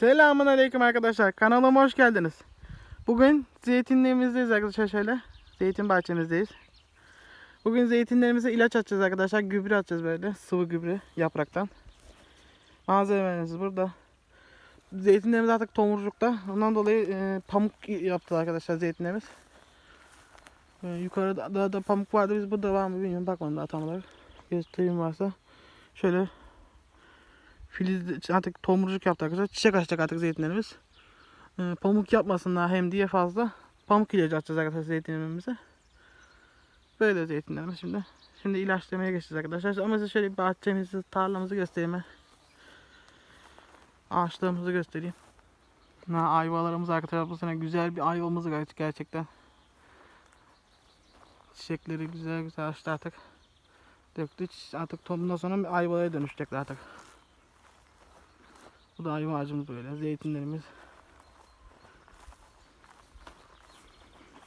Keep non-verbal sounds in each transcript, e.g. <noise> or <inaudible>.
Selamun Aleyküm arkadaşlar. Kanalıma hoş geldiniz. Bugün zeytinliğimizdeyiz arkadaşlar şöyle. Zeytin bahçemizdeyiz. Bugün zeytinlerimize ilaç atacağız arkadaşlar. Gübre atacağız böyle. Sıvı gübre yapraktan. Malzemelerimiz burada. Zeytinlerimiz artık tomurcukta. Ondan dolayı e, pamuk yaptı arkadaşlar zeytinlerimiz. E, yukarıda da, da pamuk vardı. Biz burada var mı bilmiyorum. Bakmadım daha tam olarak. Göstereyim varsa. Şöyle filiz artık tomurcuk yaptı arkadaşlar. Çiçek açacak artık zeytinlerimiz. Ee, pamuk yapmasınlar hem diye fazla pamuk ilacı atacağız arkadaşlar zeytinlerimize. Böyle zeytinlerimiz şimdi. Şimdi ilaçlamaya geçeceğiz arkadaşlar. Ama size şöyle bahçemizi, tarlamızı göstereyim. Ağaçlarımızı göstereyim. Ha, ayvalarımız arkadaşlar bu sene güzel bir ayvamız var gerçekten. Çiçekleri güzel güzel açtı artık. Döktü. Artık tohumdan sonra bir ayvalara dönüşecekler artık. Bu da ayva ağacımız böyle. Zeytinlerimiz.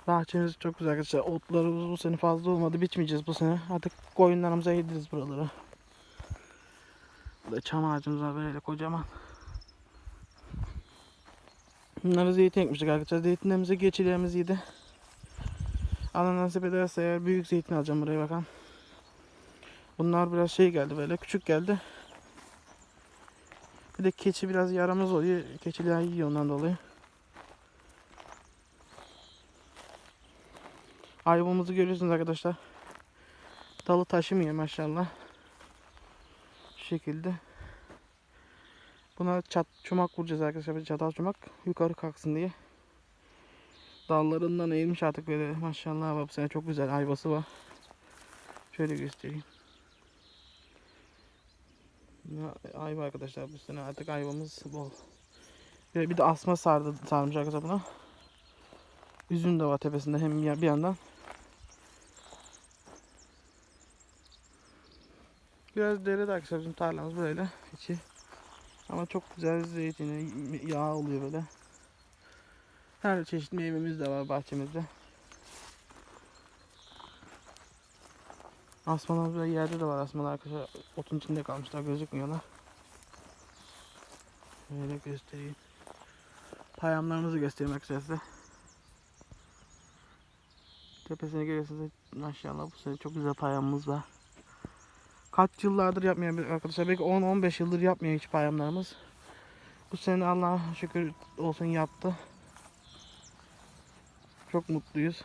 Bahçemiz çok güzel arkadaşlar. Otlarımız bu sene fazla olmadı. Biçmeyeceğiz bu sene. Artık koyunlarımıza yediririz buraları. Burada çam ağacımız var böyle kocaman. Bunları zeytin ekmiştik arkadaşlar. Zeytinlerimize geçilerimiz yedi. Allah nasip ederse eğer büyük zeytin alacağım buraya bakalım. Bunlar biraz şey geldi böyle küçük geldi. Bir de keçi biraz yaramaz oluyor. Keçiler yiyor ondan dolayı. Ayvamızı görüyorsunuz arkadaşlar. Dalı taşımıyor maşallah. Şu şekilde. Buna çat çomak vuracağız arkadaşlar. Bir çatal çomak yukarı kalksın diye. Dallarından eğilmiş artık böyle maşallah sene çok güzel ayvası var. Şöyle göstereyim. Ayva arkadaşlar bu sene artık ayvamız bol. Bir, bir de asma sardı sarmış arkadaşlar buna. Üzüm de var tepesinde hem bir yandan. Biraz derede arkadaşlar bizim tarlamız böyle içi. Ama çok güzel zeytini, yağ oluyor böyle. Her çeşit meyvemiz de var bahçemizde. Asmalar böyle yerde de var asmalar arkadaşlar. Otun içinde kalmışlar gözükmüyorlar. Şöyle göstereyim. Payamlarımızı göstereyim arkadaşlar size. Tepesine görüyorsunuz maşallah bu sene çok güzel payamımız var. Kaç yıllardır yapmıyor arkadaşlar belki 10-15 yıldır yapmıyor hiç payamlarımız. Bu sene Allah'a şükür olsun yaptı. Çok mutluyuz.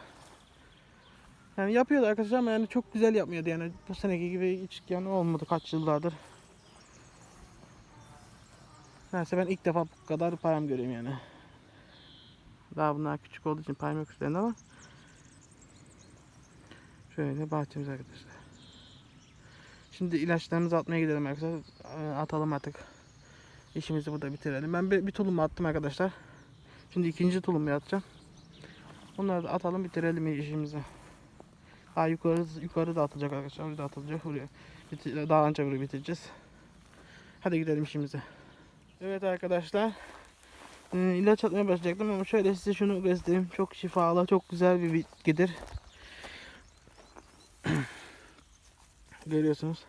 Yani yapıyordu arkadaşlar ama yani çok güzel yapmıyordu yani bu seneki gibi hiç yani olmadı kaç yıllardır. Neyse ben ilk defa bu kadar payam göreyim yani. Daha bunlar küçük olduğu için payam yok üstlerinde ama. Şöyle bahçemiz arkadaşlar. Şimdi ilaçlarımızı atmaya gidelim arkadaşlar. Ee, Atalım artık. İşimizi burada bitirelim. Ben bir, bir tulum attım arkadaşlar. Şimdi ikinci tulumu atacağım. Bunları da atalım bitirelim işimizi. Daha yukarı yukarı da atılacak arkadaşlar. Orada atılacak. Bitir, daha önce burayı bitireceğiz. Hadi gidelim işimize. Evet arkadaşlar. Ee, ilaç atmaya başlayacaktım ama şöyle size şunu göstereyim. Çok şifalı, çok güzel bir bitkidir. <clears throat> Görüyorsunuz.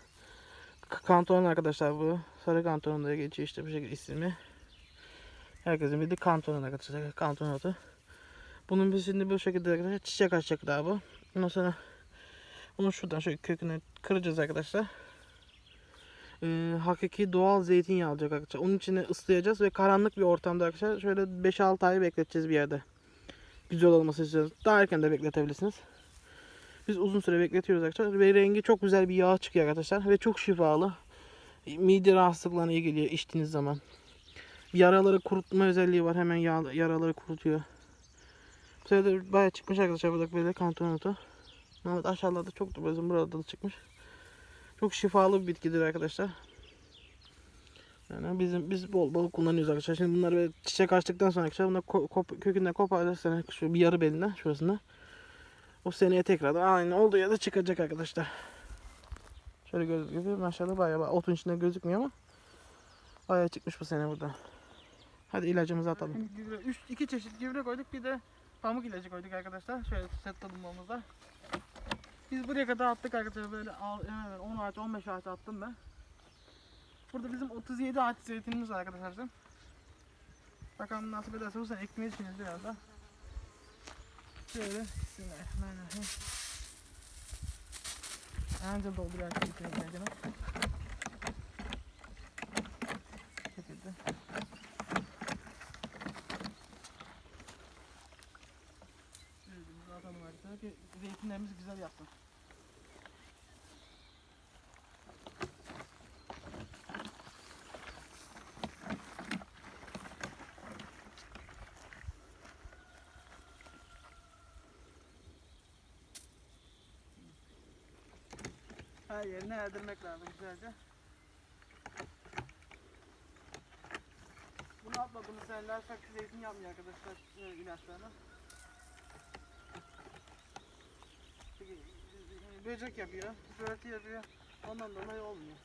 Kanton arkadaşlar bu. Sarı kanton diye geçiyor işte bu şekilde ismi. Herkesin bildiği kanton arkadaşlar. Kanton otu. Bunun biz şimdi bu şekilde arkadaşlar çiçek açacak daha bu. Ondan sonra bunu şuradan şöyle kökünü kıracağız arkadaşlar. Ee, hakiki doğal zeytinyağı alacak arkadaşlar. Onun içine ıslayacağız ve karanlık bir ortamda arkadaşlar şöyle 5-6 ay bekleteceğiz bir yerde. Güzel olması istiyoruz. Daha erken de bekletebilirsiniz. Biz uzun süre bekletiyoruz arkadaşlar ve rengi çok güzel bir yağ çıkıyor arkadaşlar ve çok şifalı. Mide rahatsızlıklarına iyi geliyor içtiğiniz zaman. Yaraları kurutma özelliği var. Hemen yağ, yaraları kurutuyor. Bu sefer de bayağı çıkmış arkadaşlar burada böyle kanton otu. Evet aşağılarda çok bizim burada da çıkmış. Çok şifalı bir bitkidir arkadaşlar. Yani bizim biz bol bol kullanıyoruz arkadaşlar. Şimdi bunları çiçek açtıktan sonra arkadaşlar bunları ko- kop- kökünden koparırsanız şu bir yarı belinden şurasında. O seneye tekrardan aynı olduğu yerde çıkacak arkadaşlar. Şöyle gibi maşallah bayağı, bayağı otun içinde gözükmüyor ama bayağı çıkmış bu sene burada. Hadi ilacımızı atalım. Üç, iki çeşit gübre koyduk bir de pamuk ilacı koyduk arkadaşlar. Şöyle set tadımımızda. Biz buraya kadar attık arkadaşlar böyle al- hemen hemen 10 ağaç 15 ağaç attım ben. Burada bizim 37 ağaç zeytinimiz var arkadaşlar. Bakalım nasip ederse bu sene ekmeği düşünüyoruz biraz da. Şöyle Bismillahirrahmanirrahim. Anca ekmeği kendine. Bu şekilde. Yüzümüzü atalım arkadaşlar ki zeytinlerimiz güzel yapsın. Her yerini erdirmek lazım güzelce. Bunu atmadığımız seneler pek zeytin yapmıyor arkadaşlar e, ilaçlarını. Çünkü e, böcek yapıyor, börtü yapıyor. Ondan dolayı olmuyor.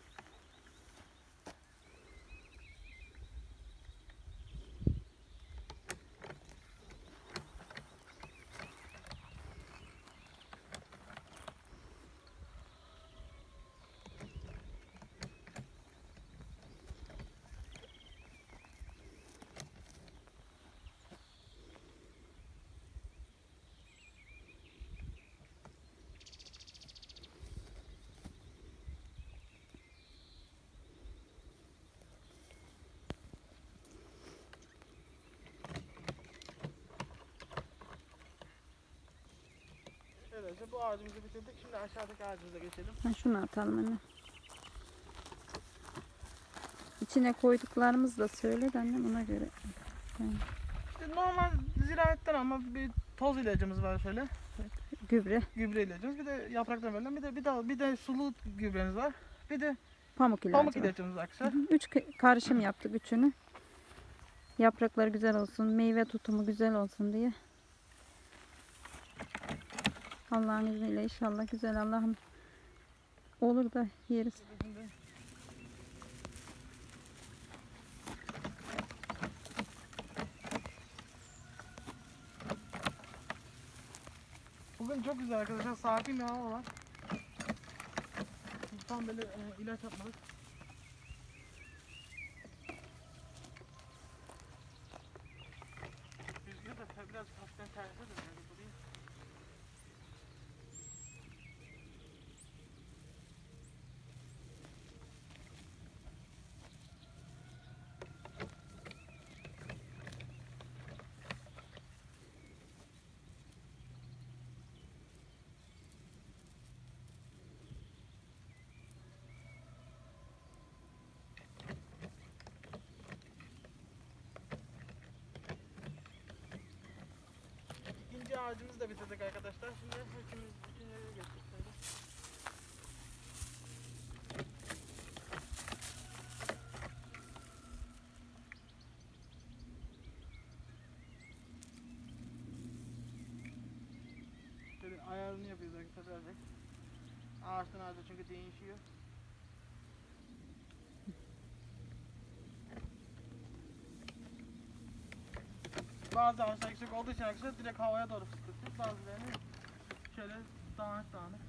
Böylece bu ağacımızı bitirdik. Şimdi aşağıdaki ağacımıza geçelim. Ha, şunu atalım anne. İçine koyduklarımızı da söyle de annem ona göre. İşte normal ziraatten ama bir toz ilacımız var şöyle. Gübre, Gübre ilacımız. Bir de yapraktan verilen bir de bir de bir de sulu gübremiz var. Bir de pamuk ilacı. pamuk var. ilacımız arkadaşlar. Üç karışım yaptık üçünü. Yaprakları güzel olsun, meyve tutumu güzel olsun diye. Allah'ın izniyle inşallah güzel Allah'ım olur da yeriz. Bugün çok güzel arkadaşlar. Sakin bir hava var. Tam böyle e, ilaç atmadık. Rüzgar da biraz hafiften terse de yani bu değil. İkinci ağacımızı da bitirdik arkadaşlar. Şimdi hepimiz bütünleri geçtik. şöyle. Şöyle ayarını yapıyoruz arkadaşlar. Ağaçtan ağaca çünkü değişiyor. Bazı ağaçlar yüksek olduğu için arkadaşlar direkt havaya doğru fıstıklıyor. Bazılarını şöyle dağınık dağınık.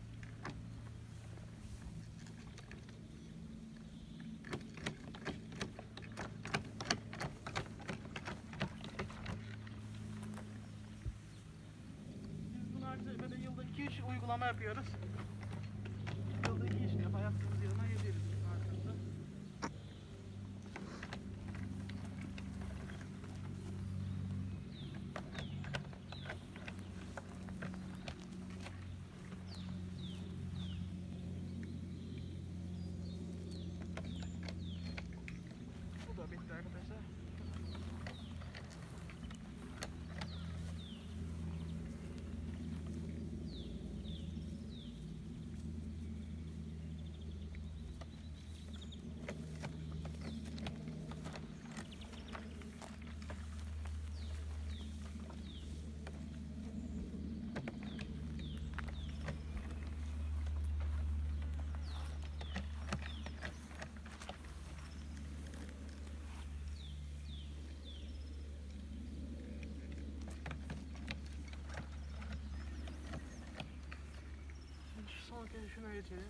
Biz bunu arkadaşlar böyle yılda 2-3 uygulama yapıyoruz. Sonra şuna geçelim.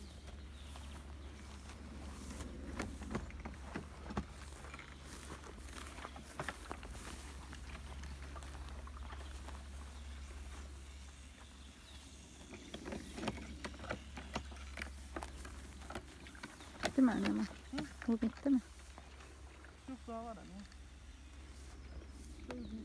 Bitti mi anneme? Hı? Bu bitti mi? Çok daha var anne. Şöyle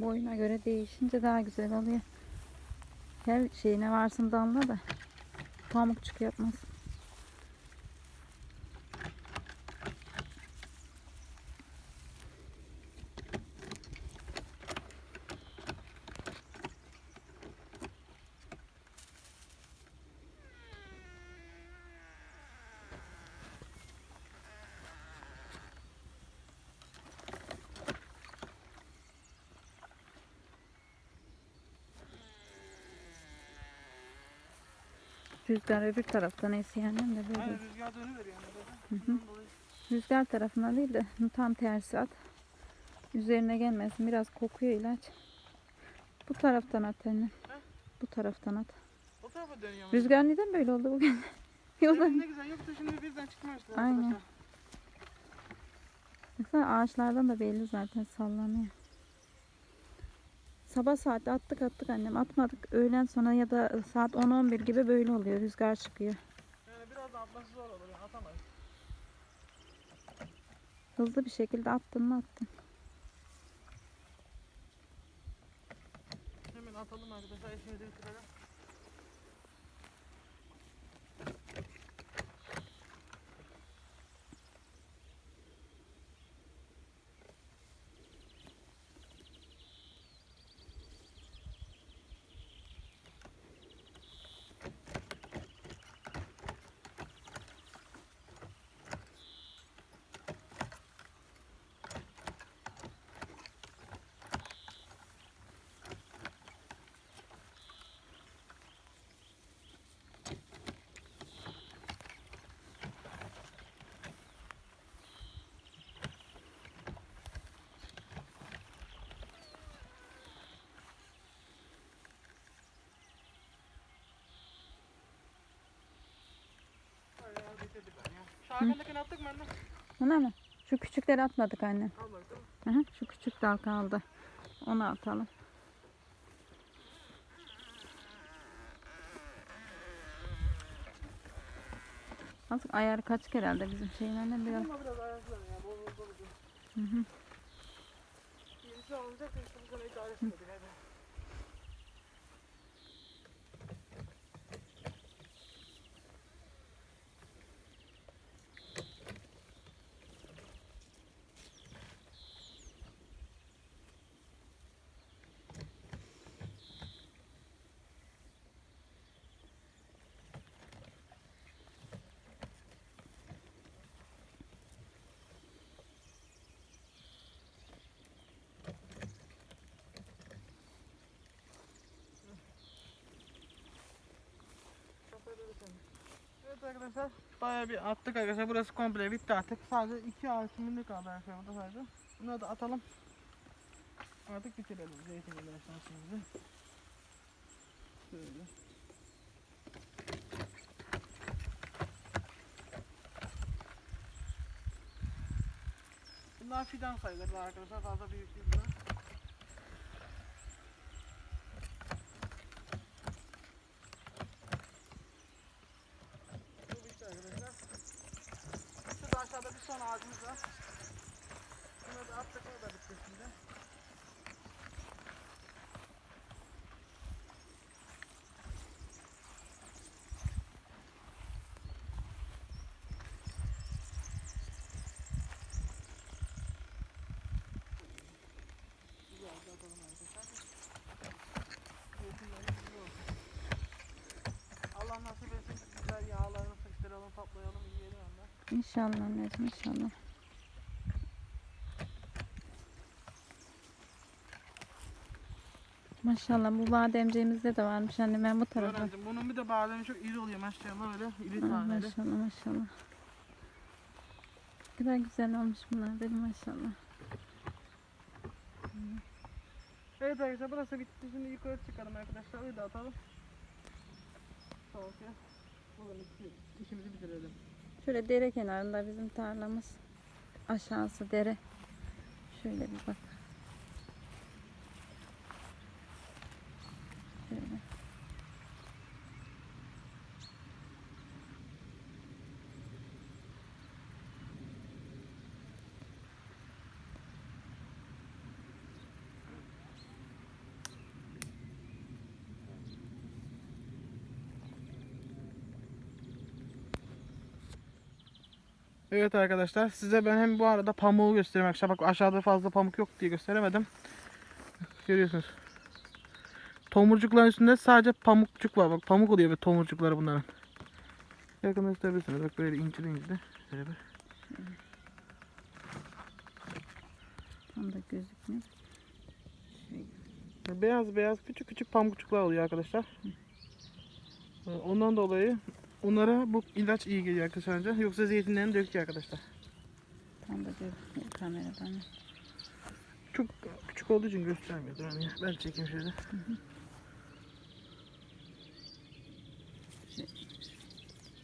Boyuna göre değişince daha güzel oluyor. Her şeyine varsın damla da pamukçuk yapmaz. Rüzgar öbür taraftan esiyor annem de böyle. Aynen rüzgar dönüveriyor yani. Hı Rüzgar tarafına değil de tam tersi at. Üzerine gelmesin. Biraz kokuyor ilaç. Bu taraftan at anne. Bu taraftan at. O tarafa dönüyor. Rüzgar neden böyle oldu bugün? <laughs> Yolda. Evet, ne güzel yoksa şimdi birden çıkmıştı Aynen. arkadaşlar. Baksana ağaçlardan da belli zaten sallanıyor. Sabah saat attık attık annem atmadık. Öğlen sonra ya da saat 10-11 gibi böyle oluyor. Rüzgar çıkıyor. Yani biraz da atması zor olur yani atamayız. Hızlı bir şekilde attın mı attın. Hemen atalım arkadaşlar işimizi bitirelim. Bayağı bitirdik arkandakini attık mı anne? Ona mı? Şu küçükleri atmadık bakalım. Aha, şu küçük dal kaldı. Onu atalım. Azıcık ayarı kaçık herhalde bizim şeyin annem biraz. Ama biraz ayazlar ya. Bol bol bol. Hı hı. Yenisi alınacak da işte bu sene hadi. Evet arkadaşlar bayağı bir attık arkadaşlar. Burası komple bitti artık. Sadece iki ağaçımın kaldı arkadaşlar burada sadece. Bunları da atalım. Artık bitirelim zeytin ilaçlansımızı şöyle. Bunlar fidan sayılır arkadaşlar. Fazla büyük değil bunlar. Bu bitti arkadaşlar. Şurada aşağıda bir son ağacımız var. Bunu da attık o da bitti şimdi. Güzel atalım arkadaşlar. Zeytinlerimiz güzel olsun. Allah nasip etsin güzel yağlarını sıktıralım, toplayalım, yiyelim ondan. İnşallah anneciğim inşallah. Maşallah bu bademciğimizde de varmış annem ben bu tarafa. Öğrendim. Bunun bir de bademi çok iri oluyor maşallah öyle iri Aa, taneli. maşallah maşallah. Ne kadar güzel olmuş bunlar benim maşallah. Evet arkadaşlar burası bitti. Şimdi yukarı çıkalım arkadaşlar. Öyle atalım. Tamam ki. Bugün işi- işimizi bitirelim. Şöyle dere kenarında bizim tarlamız. Aşağısı dere. Şöyle bir bak. Şöyle. Evet arkadaşlar size ben hem bu arada pamuğu göstereyim arkadaşlar. Bak aşağıda fazla pamuk yok diye gösteremedim. Görüyorsunuz. Tomurcukların üstünde sadece pamukçuk var. Bak pamuk oluyor ve tomurcukları bunların. Yakında gösterebilirsiniz. Bak böyle incili incili. Şöyle bir. Tam da gözükmüyor. Beyaz beyaz küçük küçük pamukçuklar oluyor arkadaşlar. Ondan dolayı onlara bu ilaç iyi geliyor arkadaşlar. önce. Yoksa zeytinlerini döküyor arkadaşlar. Tam da gözükmüyor kameradan. Çok küçük olduğu için göstermiyor. Dur hani ben çekeyim şöyle.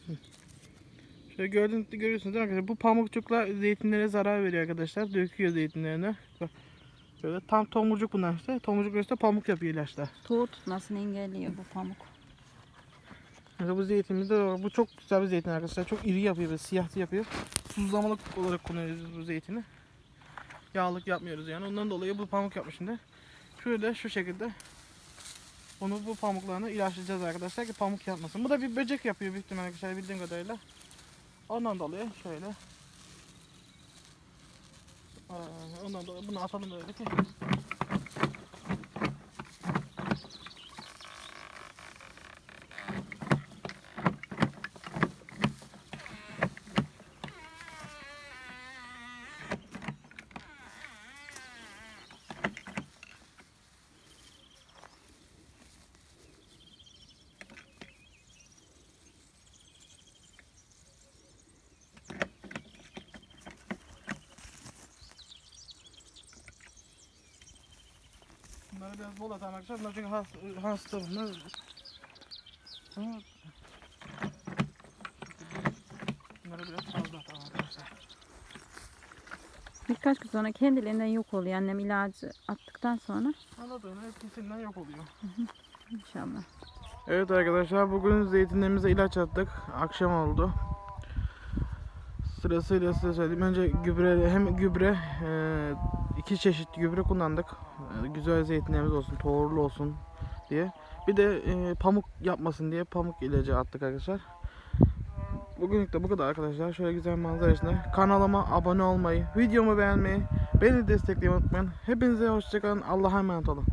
Hı. Şöyle gördüğünüz, görüyorsunuz değil mi arkadaşlar? Bu pamukçuklar zeytinlere zarar veriyor arkadaşlar. Döküyor zeytinlerine. Bak. Böyle tam tomurcuk bunlar işte. Tomurcuk işte pamuk yapıyor ilaçlar. Tuğ tutmasını engelliyor bu pamuk. Mesela bu zeytinimiz de var. Bu çok güzel bir zeytin arkadaşlar. Çok iri yapıyor böyle siyah yapıyor. Tuzlamalık olarak kullanıyoruz bu zeytini. Yağlık yapmıyoruz yani. Ondan dolayı bu pamuk yapmış şimdi. Şöyle şu şekilde onu bu pamuklarına ilaçlayacağız arkadaşlar ki pamuk yapmasın. Bu da bir böcek yapıyor büyük ihtimalle arkadaşlar bildiğim kadarıyla. Ondan dolayı şöyle. Ondan dolayı bunu atalım böyle ki. Bunları biraz bol atalım arkadaşlar. Bunlar çünkü hasta, hasta bunlar. Bunları biraz fazla atalım arkadaşlar. Birkaç gün sonra kendiliğinden yok oluyor. Annem ilacı attıktan sonra Anladığım etkisinden yok oluyor. <laughs> inşallah. Evet arkadaşlar bugün zeytinlerimize ilaç attık. Akşam oldu. Sırasıyla size söyleyeyim. Önce gübre hem gübre e, iki çeşit gübre kullandık. E, Güzel zeytinlerimiz olsun, tohurlu olsun diye. Bir de e, pamuk yapmasın diye pamuk ilacı attık arkadaşlar. Bugünlük de bu kadar arkadaşlar. Şöyle güzel manzara içinde. Kanalıma abone olmayı, videomu beğenmeyi, beni desteklemeyi unutmayın. Hepinize hoşçakalın. Allah'a emanet olun.